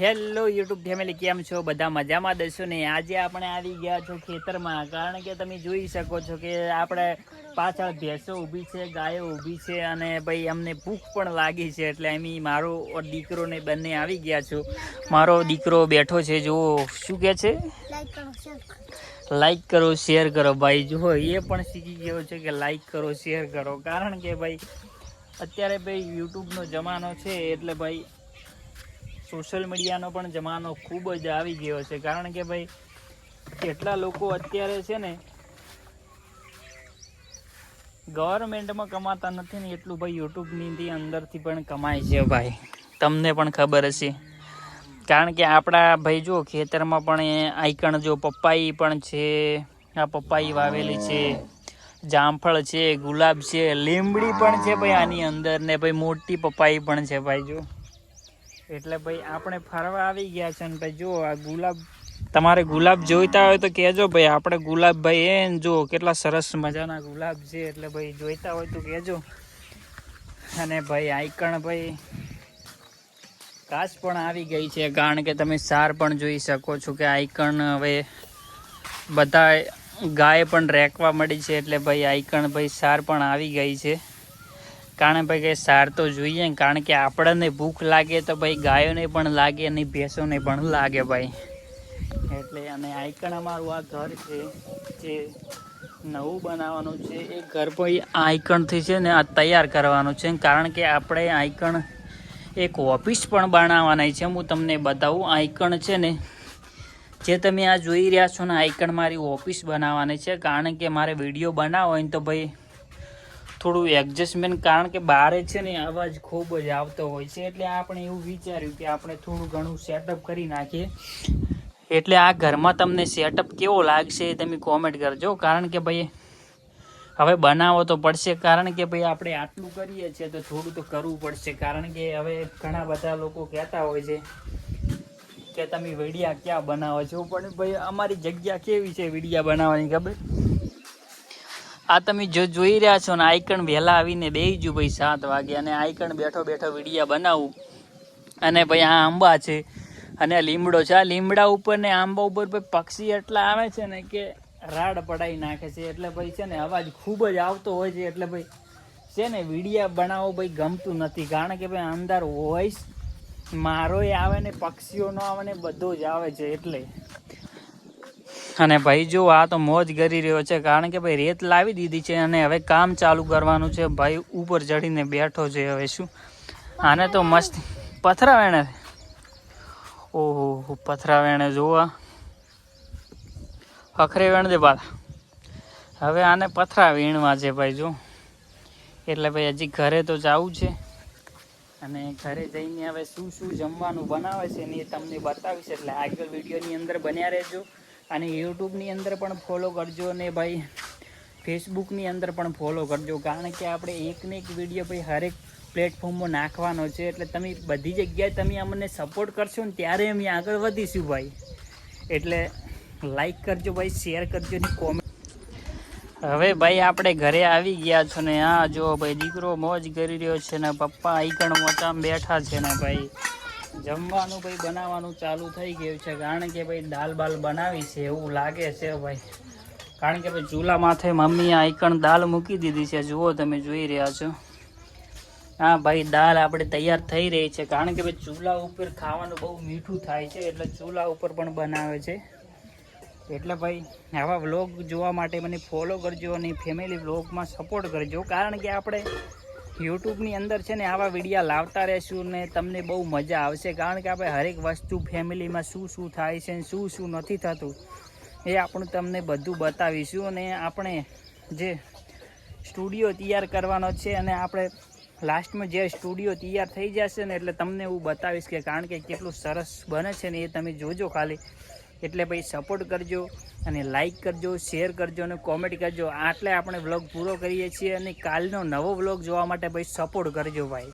Hello YouTube family કેમ છો? બધા મજામાં દસો ને. આજે આપણે આવી ગયા છો ખેતરમાં. કારણ કે તમે જોઈ શકો છો કે આપણે પાછળ ભેંસો ઊભી છે ગાયો ઊભી છે અને ભાઈ અમને ભૂખ પણ લાગી છે. એટલે એમ મારો દીકરો ને બંને આવી ગયા છો. મારો દીકરો બેઠો છે જુઓ. શું કે છે? લાઈક કરો શેર કરો. લાઈક કરો શેર કરો. ભાઈ જુઓ એ પણ શીખી ગયો છે કે લાઈક કરો શેર કરો. કારણ કે ભાઈ અત્યારે ભાઈ યુટ્યુબનો જમાનો છે એટલે ભાઈ સોશિયલ મીડિયાનો પણ જમાનો ખૂબ જ આવી ગયો છે. કારણ કે ભાઈ, કેટલા લોકો અત્યારે છે ને ગવર્મેન્ટમાં કમાતા નથી ને એટલું ભાઈ યુટ્યુબની અંદરથી પણ કમાય છે ભાઈ. તમને પણ ખબર હશે. કારણ કે આપણા ભાઈ જો ખેતરમાં પણ આઈકણ જો પપ્પાઈ પણ છે, આ પપ્પાઈ વાવેલી છે, જામફળ છે, ગુલાબ છે લીમડી પણ છે ભાઈ આની અંદર ને ભાઈ મોટી પપ્પાઈ પણ છે ભાઈ જો એટલે ભાઈ આપણે ફરવા આવી ગયા છે ને ભાઈ જો આ ગુલાબ. તમારે ગુલાબ જોઈતા હોય તો કહેજો ભાઈ, આપણે ગુલાબ ભાઈ એ ને જો કેટલા સરસ મજાના ગુલાબ છે. એટલે ભાઈ જોઈતા હોય તો કહેજો. અને ભાઈ આઈકણ ભાઈ કાચ પણ આવી ગઈ છે, કારણ કે તમે સાર પણ જોઈ શકો છો કે આઈકણ હવે બધા ગાય પણ રેકવા મળી છે. એટલે ભાઈ આઈકણ ભાઈ સાર પણ આવી ગઈ છે. કારણ ભાઈ કે સાર તો જોઈએ ને, કારણ કે આપણને ભૂખ લાગે તો ભાઈ ગાયોને પણ લાગે અને ભેંસોને પણ લાગે ભાઈ. એટલે અને આઈકણ અમારું આ ઘર છે, જે નવું બનાવવાનું છે. એ ઘર ભાઈ આઈકણથી છે ને આ તૈયાર કરવાનું છે. કારણ કે આપણે આઈકણ એક ઓફિસ પણ બનાવવાની છે. હું તમને બતાવું આઈકણ છે ને, જે તમે આ જોઈ રહ્યા છો ને આઈકણ મારી ઓફિસ બનાવવાની છે. કારણ કે મારે વીડિયો બનાવવો હોય તો ભાઈ થોડું એડજસ્ટમેન્ટ કારણ કે બારે છે ને અવાજ ખૂબ જ આવતો હોય છે, એટલે આપણે એવું વિચાર્યું કે આપણે થોડું ઘણું સેટઅપ કરી નાખીએ. એટલે આ ઘરમાં તમને સેટઅપ કેવો લાગશે એ તમે કોમેન્ટ કરજો, કારણ કે ભાઈ હવે બનાવો તો પડશે, કારણ કે ભાઈ આપણે આટલું કરીએ છીએ તો થોડું તો કરવું પડશે, કારણ કે હવે ઘણા બધા લોકો કહેતા હોય છે કે તમે વિડીયા ક્યાં બનાવો છો, પણ ભાઈ અમારી જગ્યા કેવી છે વિડીયા બનાવવાની ખબર? આ તમે જો જોઈ રહ્યા છો ને આઈકણ વહેલા આવીને બેસી ભાઈ સાત વાગે અને આઈકણ બેઠો બેઠો વિડીયા બનાવું. અને ભાઈ આ આંબા છે અને લીમડો છે. આ લીમડા ઉપર ને આંબા ઉપર ભાઈ પક્ષી એટલા આવે છે ને કે રાડ પડાવી નાખે છે. એટલે ભાઈ છે ને અવાજ ખૂબ જ આવતો હોય છે. એટલે ભાઈ છે ને વિડીયા બનાવો ભાઈ ગમતું નથી. કારણ કે ભાઈ અંદર વોઇસ મારો આવે ને, પક્ષીઓનો આવે ને, બધો જ આવે છે. એટલે અને ભાઈ જો આ તો મોજ કરી રહ્યો છે, કારણ કે ભાઈ રેત લાવી દીધી છે અને હવે કામ ચાલુ કરવાનું છે. ભાઈ ઉપર ચડીને બેઠો છે હવે શું? આને તો મસ્ત પથરા વેણે ઓહો પથરા વેણે જોવા. અખરે વેણ દે પાછા. હવે આને પથરા વીણવા છે ભાઈ જો. એટલે ભાઈ હજી ઘરે તો જવું છે. અને ઘરે જઈને હવે શું શું જમવાનું બનાવે છે ને એ તમને બતાવીશ. એટલે આગળ વિડીયોની અંદર બન્યા રહેજો. અને યુટ્યુબની અંદર પણ ફોલો કરજો અને ભાઈ ફેસબુકની અંદર પણ ફોલો કરજો. કારણ કે આપણે એકને એક વીડિયો ભાઈ હરેક પ્લેટફોર્મમાં નાખવાનો છે. એટલે તમે બધી જગ્યાએ તમે અમને સપોર્ટ કરશો ને ત્યારે અમે આગળ વધીશું ભાઈ. એટલે લાઈક કરજો ભાઈ શેર કરજો ને કોમેન્ટ હવે ભાઈ આપણે ઘરે આવી ગયા છો ને હા જો ભાઈ દીકરો મોજ કરી રહ્યો છે ને, પપ્પા આઈકણ મોટામાં બેઠા છે ને ભાઈ. જમવાનું ભાઈ બનાવવાનું ચાલુ થઈ ગયું છે. કારણ કે ભાઈ દાલ બાલ બનાવી છે એવું લાગે છે ભાઈ. કારણ કે ભાઈ ચૂલા માથે મમ્મીએ આઈકણ દાલ મૂકી દીધી છે. જુઓ તમે જોઈ રહ્યા છો. હા ભાઈ, દાલ આપણે તૈયાર થઈ રહી છે. કારણ કે ભાઈ ચૂલા ઉપર ખાવાનું બહુ મીઠું થાય છે, એટલે ચૂલા ઉપર પણ બનાવે છે. એટલે ભાઈ આવા વ્લોગ જોવા માટે મને ફોલો કરજો અને ફેમિલી વ્લોગમાં સપોર્ટ કરજો. કારણ કે આપણે યુટ્યુબની અંદર છે ને આવા વિડીયા લાવતા રહેશું ને તમને બહુ મજા આવશે. કારણ કે આપણે હરેક વસ્તુ ફેમિલીમાં શું શું થાય છે શું શું નથી થતું, એ આપણું તમને બધું બતાવીશું. અને આપણે જે સ્ટુડિયો તૈયાર કરવાનો છે અને આપણે લાસ્ટમાં જે સ્ટુડિયો તૈયાર થઈ જશે ને એટલે તમને હું બતાવીશ કે કારણ કે કેટલું સરસ બને છે ને એ તમે જોજો ખાલી. એટલે ભાઈ સપોર્ટ કરજો અને લાઈક કરજો શેર કરજો અને કોમેન્ટ કરજો. આટલે આપણે વ્લોગ પૂરો કરીએ છીએ અને કાલનો નવો વ્લોગ જોવા માટે ભાઈ સપોર્ટ કરજો ભાઈ.